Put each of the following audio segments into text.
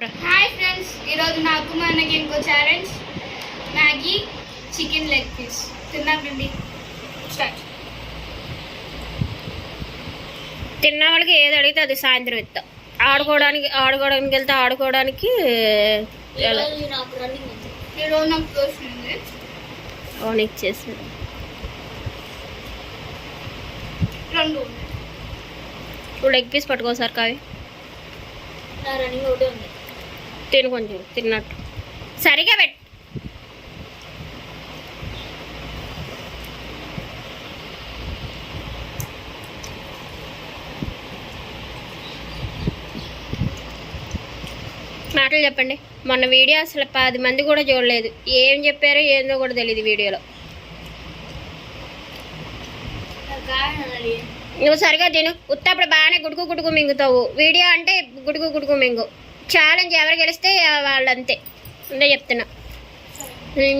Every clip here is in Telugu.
హాయ్ ఫ్రెండ్స్ ఈరోజు నాకు మనకి ఇంకో challenge Maggi chicken leg piece తిన్నాకండి start తిన్న వాళ్ళకి ఏది అడిగితే అది సాయంత్రం ఇస్తా ఆడుకోవడానికి ఆడుకోవడానికి వెళ్తే ఆడుకోవడానికి ఈరోజు నాకు అవును ఇచ్చేసాడు రెండు ఇప్పుడు లెగ్ పీస్ పట్టుకోసారి కావి. రన్నింగ్ ఒకటి ఉంది. తిను కొంచెం తిన్నట్టు. సరిగా పెట్టు మాటలు చెప్పండి. మొన్న వీడియో అసలు పది మంది కూడా చూడలేదు. ఏం చెప్పారో ఏందో కూడా తెలియదు వీడియోలో. నువ్వు సరిగా తిను. ఉత్తప్పుడు బాగానే గుడుకు గుడుకు మింగుతావు. వీడియో అంటే గుడుకు గుడుకు మింగు. ఛాలెంజ్ ఎవరు గెలిస్తే వాళ్ళు అంతే అంటే చెప్తున్నా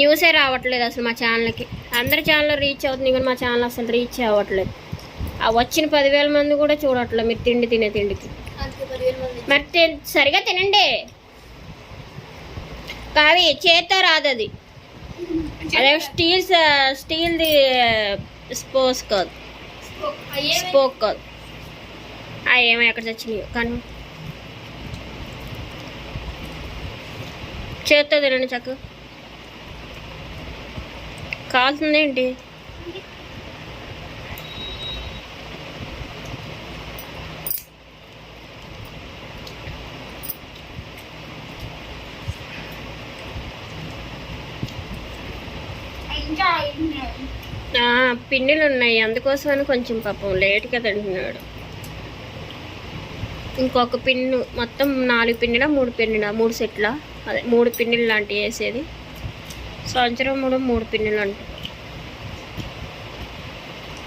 న్యూసే రావట్లేదు అసలు మా ఛానల్కి. అందరి ఛానల్ రీచ్ అవుతుంది కానీ మా ఛానల్ అసలు రీచ్ అవ్వట్లేదు. ఆ వచ్చిన పదివేల మంది కూడా చూడట్లేదు మీరు తిండి తినే తిండికి. మరి సరిగా తినండి. కావి చేత్తో రాదు అది అదే స్టీల్ స్టీల్ది స్పోస్ కాదు. స్పోక్ కాదు. ఆ ఏమో ఎక్కడ చచ్చినాయో. కానీ చేత్తో తినండి చక్క. కాల్సిందేంటి ఏంటి? ఉన్నాయి. అందుకోసం పిన్నులు ఉన్నాయి. అందుకోసమని కొంచెం పాపం లేట్గా తింటున్నాడు. ఇంకొక పిన్ను మొత్తం నాలుగు పిన్నులా మూడు పిన్నులా మూడు సెట్లా? అదే మూడు పిన్నులు లాంటివి వేసేది. సంవత్సరం మూడు మూడు పిన్నులు అంట.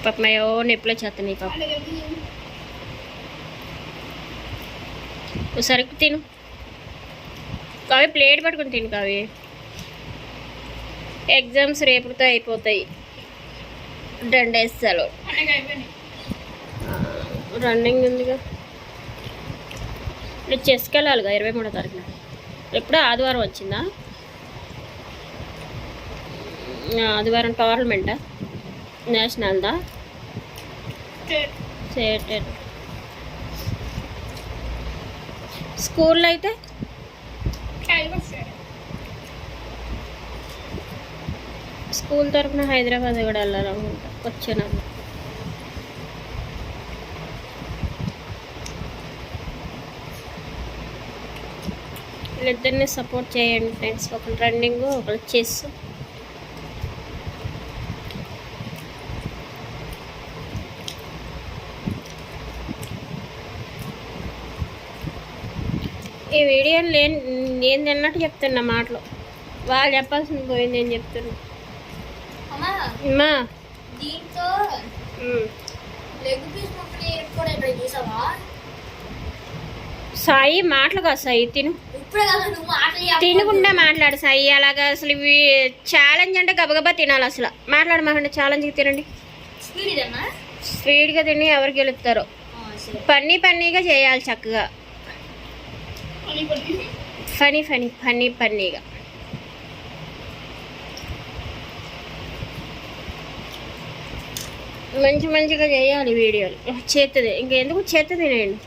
పాప ఏవో నొప్పిలో చేస్తాను ఈ పాప. సరుకు తిను. కావి ప్లేట్ పట్టుకుని తిను కావి ఎగ్జామ్స్ రేపుతో అయిపోతాయి. రెండు డేస్ సెలవు రన్నింగ్ ఉందిగా. ఇప్పుడు చెస్కి వెళ్ళాలిగా ఇరవై మూడో తారీఖున. ఎప్పుడు ఆదివారం వచ్చిందా? ఆదివారం టోర్నమెంటా? నేషనల్దా? స్టేట్. స్కూల్లో అయితే స్కూల్ తరఫున హైదరాబాద్ కూడా వెళ్ళాలనుకుంటా వచ్చే వీళ్ళిద్దరిని సపోర్ట్ చేయండి ఫ్రెండ్స్ ఒకరు రన్నింగ్ ఒకరు చెస్ ఈ వీడియోని లేని నేను తిన్నట్టు చెప్తున్నా మాటలు. వాళ్ళు చెప్పాల్సింది పోయింది నేను చెప్తున్నా. అమ్మా దీంతో ఉమ్. లెగ్ పీస్ ముక్కని కూడా ట్రై చేసావా? సాయి మాటలు కాదు సాయి తిను. తినకుండా మాట్లాడు సాయి అలాగా అసలు ఇవి ఛాలెంజ్ అంటే గబగబా తినాలి అసలు. మాట్లాడమాకండి ఛాలెంజ్కి తినండి. స్పీడ్ ఇదన్నా స్వీట్గా తిని ఎవరు గెలుస్తారో సరే. పన్నీ పన్నీగా చేయాలి చక్కగా. ఫనీ ఫనీ ఫన్నీ పన్నీగా. మంచి మంచిగా చేయాలి వీడియోలు. చేత్తది. ఇంకెందుకు చేత్త తినేయండి?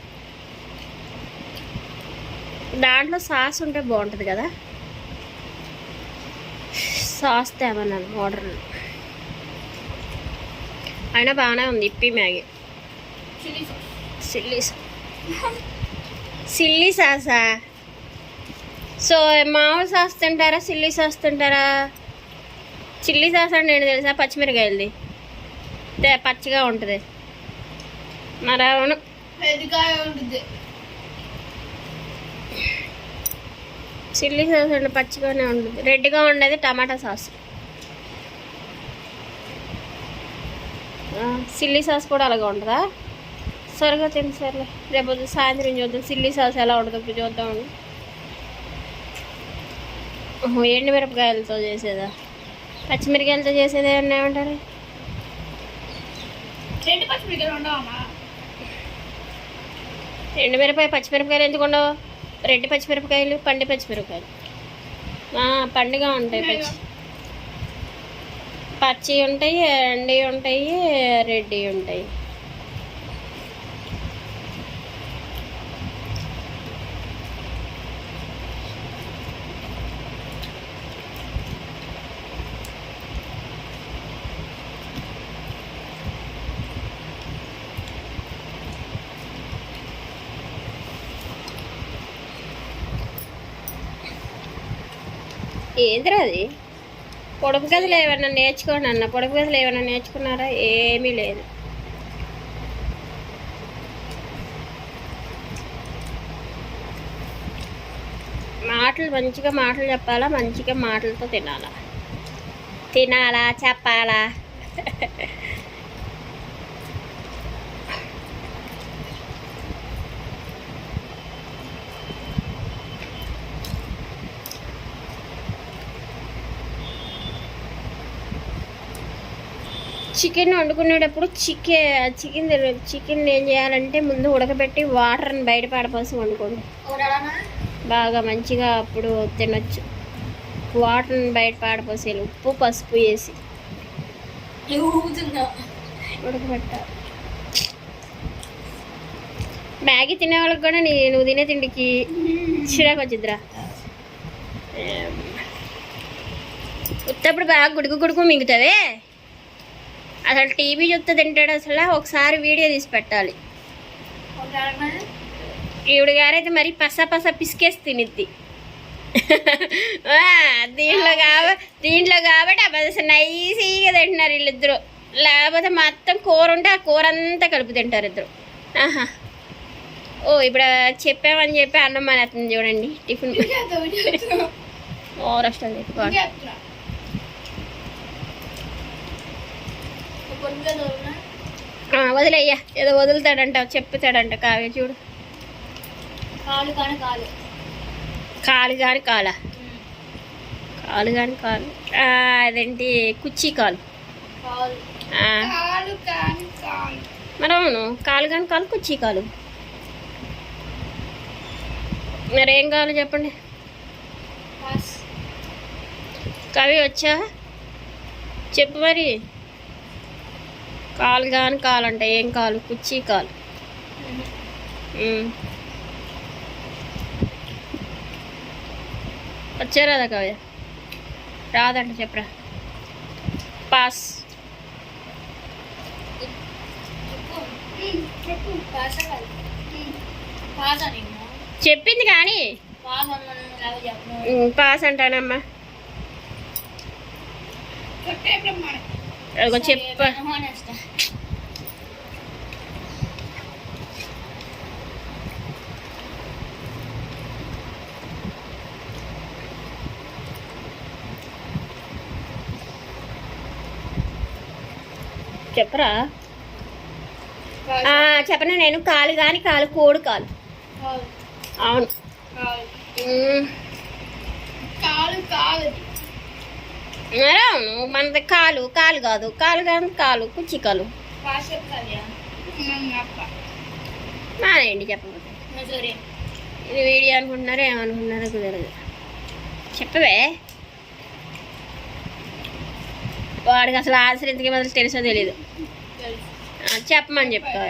దాంట్లో సాస్ ఉంటే బాగుంటుంది కదా. సాస్ తేమన్నాను ఆర్డర్ అయినా బాగానే ఉంది ఇప్పి మ్యాగీ. సిల్లీ సిల్లీ సాసా. సో మామూలు సాస్ తింటారా సిల్లీ సాస్ తింటారా? చిల్లీ సాస్ అంటే ఏంటి తెలుసా? పచ్చిమిరకాయలది. పచ్చిగా ఉంటుంది. మరి అవును. ఉంటుంది చిల్లీ సాస్ అంటే పచ్చిగానే ఉంటుంది రెడ్గా ఉండేది టమాటా సాస్. సిల్లీ సాస్ కూడా అలాగే ఉంటుందా? సరిగా తిని సర్లే రేపు సాయంత్రం చూద్దాం. సిల్లీ సాస్ ఎలా ఉంటుందో ఇప్పుడు చూద్దామండి ఓహో ఎండు మిరపకాయలతో చేసేదా? పచ్చిమిరకాయలతో చేసేది ఏమన్నా ఏమంటారు? ఎండుమిరపాయ పచ్చిమిరపకాయలు ఎందుకు ఉండవు? రెడ్ పచ్చిమిరపకాయలు పండి పచ్చిమిరపకాయలు. ఆ, పండుగ ఉంటాయి పచ్చి. పచ్చి ఉంటాయి ఎండి ఉంటాయి రెడ్డి ఉంటాయి. ఏందిరా అది? పొడుపు గదులు ఏమైనా నేర్చుకోండి అన్న. పొడుపు గదులు ఏమైనా నేర్చుకున్నారా? ఏమీ లేదు. మాటలు మంచిగా మాటలు చెప్పాలా? మంచిగా మాటలతో తినాలా? తినాలా? చెప్పాలా? చికెన్ వండుకునేటప్పుడు చికెన్ చికెన్ చికెన్ ఏం చేయాలంటే ముందు ఉడకబెట్టి వాటర్ని బయట పడపోసి వండుకోండి. బాగా మంచిగా అప్పుడు తినొచ్చు. వాటర్ని బయట పాడపోసేయాలి ఉప్పు పసుపు వేసి ఉడకబెట్టాలి మ్యాగీ తినే వాళ్ళకి కూడా నీ నువ్వు తినే తిండికి చిరాకు వచ్చిద్దిరా. ఉత్తప్పుడు బాగా గుడుకు గుడుకు మింగుతావే? అసలు టీవీ చూస్తే తింటాడు అసలు ఒకసారి వీడియో తీసి పెట్టాలి. ఈవిడ గారైతే మరి పస పస పిసికేసి తినిద్ది. దీంట్లో కాబ దీంట్లో కాబట్టి అసలు నైసీగా తింటున్నారు వీళ్ళిద్దరు. లేకపోతే మొత్తం కూర ఉంటే ఆ కూర అంతా కలిపి తింటారు ఇద్దరు. ఆహా. ఓ ఇప్పుడు చెప్పామని చెప్పి అన్నం మానేస్తుంది చూడండి టిఫిన్. ఓ రెస్టారెంట్ పెట్టుకోవాలి ఆ, వదిలేయ్యా. ఏదో వదులుతాడంట చెప్తాడంట కావ్య చూడు. కాలు కాని కాలు. కాలు కాని కాల. కాలు కాని కాలు. అదేంటి? కుర్చీ కాలు. ఆ, కాలు కాని కాలు. మరి అవును కాలు కాని కాలు కుర్చీ కాలు. మరి ఏం కావాలో చెప్పండి? కవి వచ్చా? చెప్పు మరి. కాలు కాని కాలు అంటే ఏం కాలు? కుర్చీ కాలు. వచ్చారాదా వచ్చా రాదంట చెప్పరా. పాస్. చెప్పింది కానీ. పాస్ అన్నాను అలాగే అంటానమ్మా. చెప్ప చెప్పరా? చెప్పనా? నేను కాలు కాని కాలు కోడు కాలు. అవును. కాలు. కాలు అవును మనది కాలు కాలు కాదు. కాలు కాని కాలు కుర్చీ కాలు. మానేయండి చెప్పకపోతే ఇది వీడియో అనుకుంటున్నారో ఏమనుకుంటున్నారో కుదరదు చెప్పవే. వాడికి అసలు ఆన్సర్ ఎందుకు మొదలు తెలుసో తెలీదు. చెప్పమని చెప్పను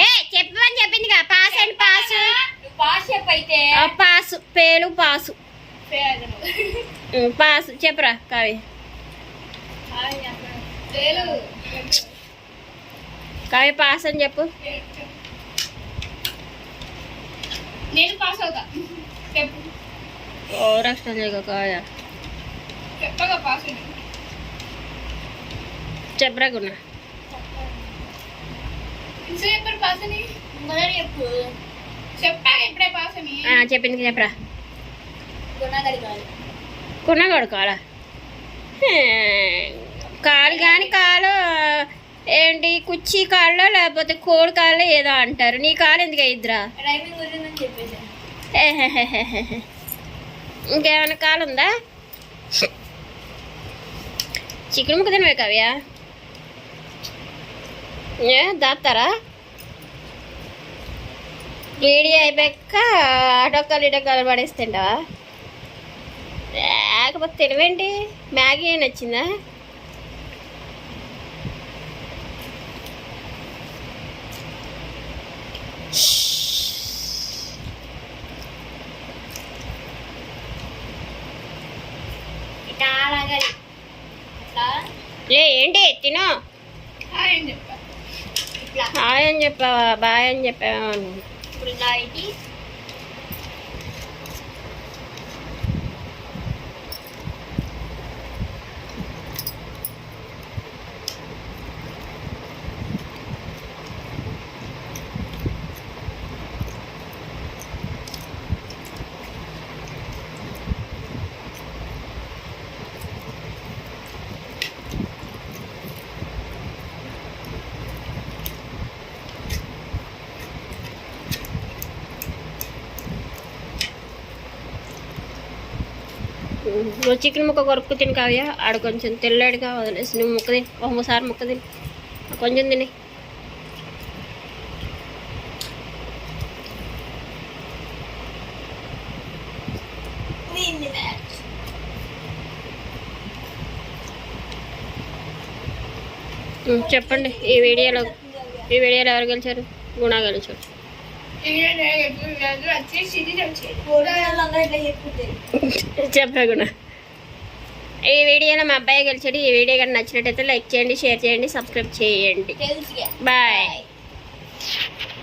ఏ చెప్పమని చెప్పింది కదా పాస్ అండ్ పాస్. పాస్ చెప్పైతే ఆ, పాసు. పేలు పాసు. పాసు చెప్పరా కావి కావి పాస్ అని చెప్పు. నేను పాస్ అవుతా. చెప్పు. ఓ రక్షణ కావ్య చెప్పగా పాస్ చెప్పరా గున్న. పేపర్ పాస్ అని? మొదటి చెప్పు. చెప్పా ఇప్పుడే పాస్ అని. ఆ, చెప్పింది చెప్పరా. గుణగడి కాదు కున్నగోడు కాడా కాలు కానీ కాలు ఏంటి కుర్చీ కాళ్ళో లేకపోతే కోడి కాళ్ళో ఏదో అంటారు. నీ కాలు ఎందుకు ఏహెహెహెహె. ఇంకేమైనా కాలు ఉందా? చికెన్ ముక్క తినవే కవ్య? ఏ దాస్తారా వీడియో అయిపోయాక ఆటోకాలు ఇటోకాలు పడేస్తుంటావా లేకపోతే తెలివేంటి? మ్యాగీ నచ్చిందా? లాగాలి ఇట్లా? ఏ ఏంటి? తిను. హాయ్ అని చెప్పా. ఇట్లా. హాయ్ అని చెప్పావా? బాయ్ అని చెప్పావా? నువ్వు చికెన్ ముక్క కొరుక్కు తిని కావ్య. ఆడ కొంచెం తెల్లాడిగా వదిలేసి నువ్వు ముక్క తిని. ఒకసారి ముక్క తిని. కొంచెం తిని. చెప్పండి. ఈ వీడియోలో ఈ వీడియోలో ఎవరు గెలిచారు? గుణా గెలిచారు. వచ్చేసి ఇది వచ్చేది కూరగాయలు ఇట్లా చెప్పుతాయి చెప్పా గుణ ఈ వీడియోలో మా అబ్బాయి గెలిచాడు. ఈ వీడియో కానీ నచ్చినట్టయితే లైక్ చేయండి షేర్ చేయండి సబ్స్క్రైబ్ చేయండి. బాయ్.